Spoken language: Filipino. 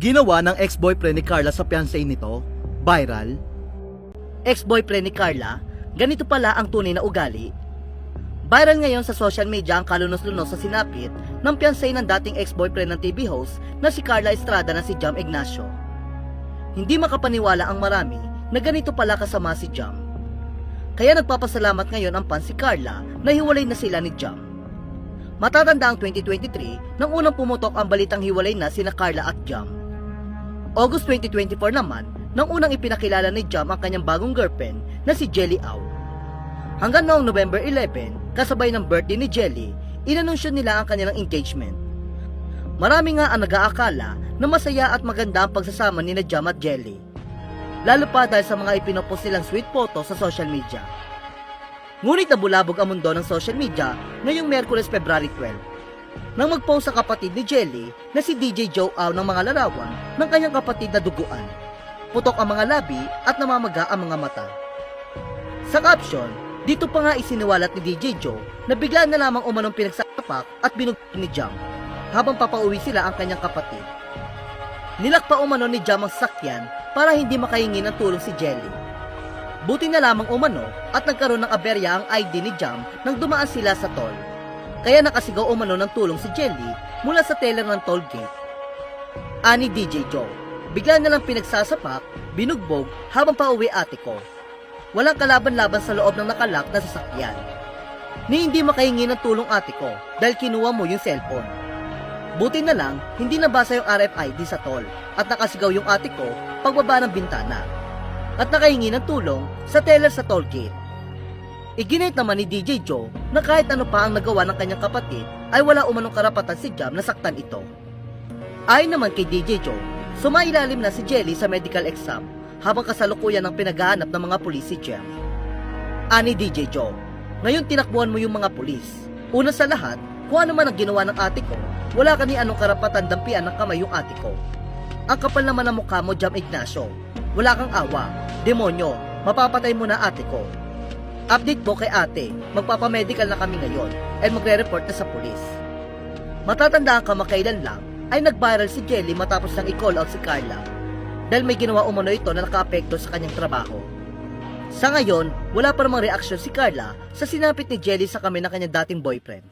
Ginawa ng ex-boyfriend ni Carla sa fiancé nito, viral. ex-boyfriend ni Carla, ganito pala ang tunay na ugali. Viral ngayon sa social media ang kalunos-lunos sa sinapit ng fiancé ng dating ex-boyfriend ng TV host na si Carla Estrada na si Jam Ignacio. Hindi makapaniwala ang marami na ganito pala kasama si Jam. Kaya nagpapasalamat ngayon ang pan si Carla na hiwalay na sila ni Jam. Matatanda ang 2023 nang unang pumutok ang balitang hiwalay na sina Carla at Jam. August 2024 naman nang unang ipinakilala ni Jam ang kanyang bagong girlfriend na si Jelly Au. Hanggang noong November 11, kasabay ng birthday ni Jelly, inanunsyo nila ang kanilang engagement. Marami nga ang nag-aakala na masaya at maganda ang pagsasama ni na Jam at Jelly. Lalo pa dahil sa mga ipinopost nilang sweet photo sa social media. Ngunit nabulabog ang mundo ng social media ngayong Merkules February 12 nang mag-post sa kapatid ni Jelly na si DJ Joe Au ng mga larawan ng kanyang kapatid na duguan. Putok ang mga labi at namamaga ang mga mata. Sa caption, dito pa nga isiniwalat ni DJ Joe na bigla na lamang umanong pinagsapak at binugtong ni Jam habang papauwi sila ang kanyang kapatid. Nilakpa umano ni Jam ang sakyan para hindi makahingi ng tulong si Jelly. Buti na lamang umano at nagkaroon ng aberya ang ID ni Jam nang dumaan sila sa toll. Kaya nakasigaw umano ng tulong si Jelly mula sa teller ng toll gate. Ani DJ Joe, bigla na lang pinagsasapak, binugbog habang pauwi ate ko. Walang kalaban-laban sa loob ng nakalak na sasakyan. Ni hindi makahingi ng tulong ate ko dahil kinuha mo yung cellphone. Buti na lang, hindi nabasa yung RFID sa toll at nakasigaw yung ate ko pagbaba ng bintana. At nakahingi ng tulong sa teller sa toll gate. Iginit naman ni DJ Joe na kahit ano pa ang nagawa ng kanyang kapatid ay wala umanong karapatan si Jam na saktan ito. Ayon naman kay DJ Joe, sumailalim na si Jelly sa medical exam habang kasalukuyan ng pinaghahanap ng mga pulis si Jam. Ani DJ Joe, ngayon tinakbuhan mo yung mga pulis. Una sa lahat, kung ano man ang ginawa ng ate ko, wala ka ni anong karapatan dampian ng kamay yung ate ko. Ang kapal naman ng mukha mo, Jam Ignacio. Wala kang awa. Demonyo, mapapatay mo na ate ko. Update po kay ate, magpapamedical na kami ngayon at magre-report na sa pulis. Matatandaan ka makailan lang ay nag-viral si Jelly matapos nang i-call out si Carla dahil may ginawa umano ito na nakaapekto sa kanyang trabaho. Sa ngayon, wala pa namang reaksyon si Carla sa sinapit ni Jelly sa kami ng kanyang dating boyfriend.